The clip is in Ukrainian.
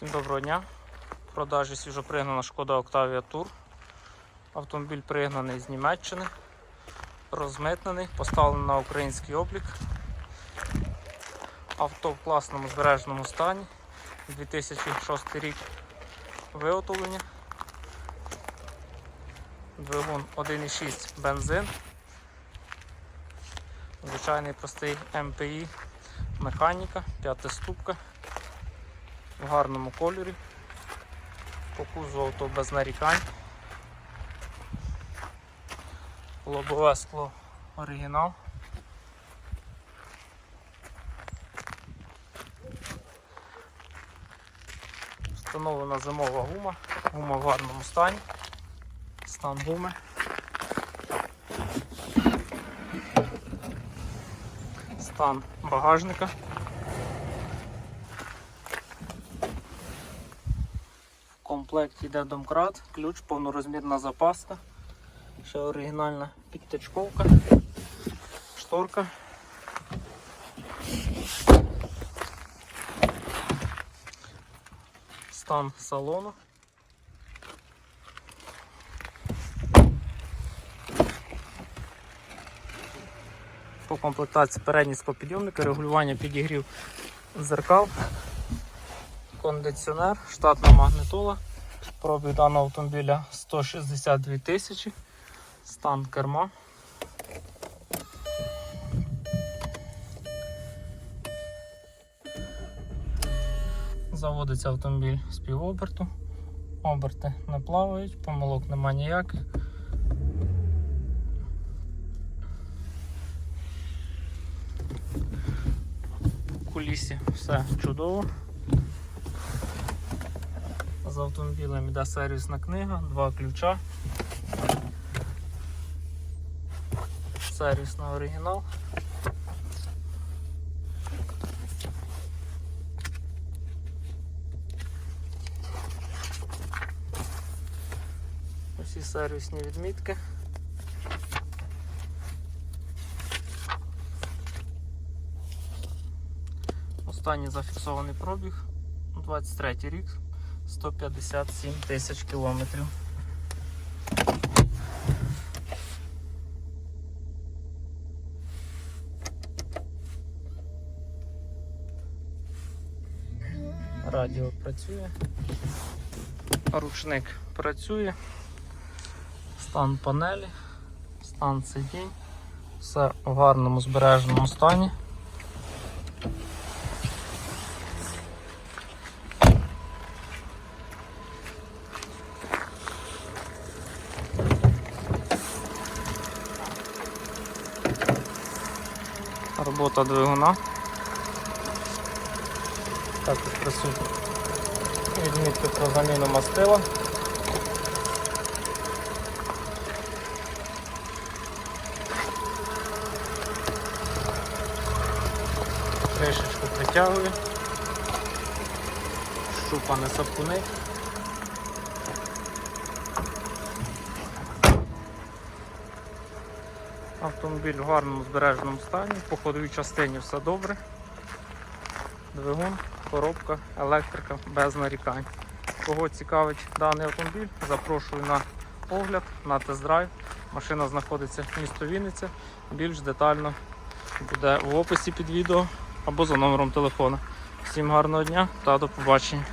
Всім доброго дня. В продажі свіжопригнана шкода Octavia Tour. Автомобіль пригнаний з Німеччини, розмитнений, поставлений на український облік. Авто в класному збереженому стані. 2006 рік виготовлення. Двигун 1,6 бензин. Звичайний простий МПІ, механіка, п'ятиступка в гарному кольорі. По кузову без нарікань. Лобове скло оригінал. Встановлена зимова гума, гума в гарному стані. Стан гуми. Стан багажника. В комплекті йде домкрат, ключ, повнорозмірна запаска, ще оригінальна підтичковка, шторка. Стан салону. По комплектації передні склопідйомники, регулювання підігрів зеркал, кондиціонер, штатна магнитола. Пробіг даного автомобіля 162 тисячі, стан керма. Заводиться автомобіль з півоберту, оберти не плавають, помилок нема ніяких. Кулісі все чудово. З автомобілем йде сервісна книга, два ключа. Сервісний оригінал. Усі сервісні відмітки. Останній зафіксований пробіг 23 рік. 157 тисяч кілометрів. Радіо працює, ручник працює, стан панелі, стан сидінь, все в гарному збереженому стані. Робота двигуна. Також присутні відмітки про заміну мастила. Кришечку притягую. Щупа не сапуни. Автомобіль в гарному збереженому стані, по ходовій частині все добре. Двигун, коробка, електрика без нарікань. Кого цікавить даний автомобіль, запрошую на огляд, на тест-драйв. Машина знаходиться в місто Вінниця. Більш детально буде в описі під відео або за номером телефона. Всім гарного дня та до побачення.